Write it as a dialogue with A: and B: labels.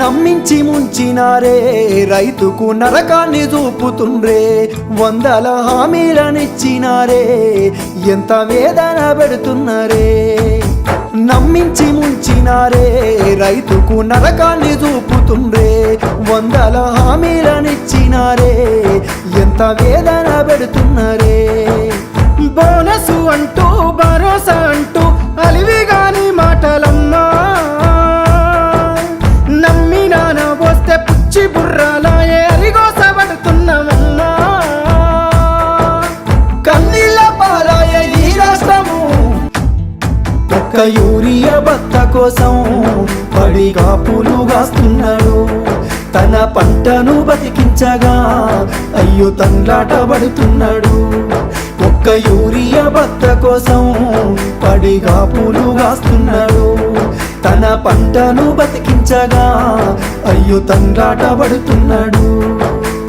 A: నమ్మించి ముంచినారే రైతుకు నరకాన్ని చూపుతుండ్రే వందల హామీలనిచ్చినారే ఎంత వేదన పెడుతున్నారే? నమ్మించి ముంచినారే రైతుకు నరకాన్ని చూపుతుండ్రే వందల హామీలనిచ్చినారే ఎంత వేదన పెడుతున్నారే?
B: బోనసు
A: ఒక్క యూరియా భర్త కోసం పడిగా పూలుగాస్తున్నాడు తన పంటను బతికించగా అయ్యో తండ్లాట పడుతున్నాడు. ఒక్క యూరియా భర్త కోసం పడిగా పూలుగాస్తున్నాడు తన పంటను బతికించగా అయ్యో తండ్రాట పడుతున్నాడు.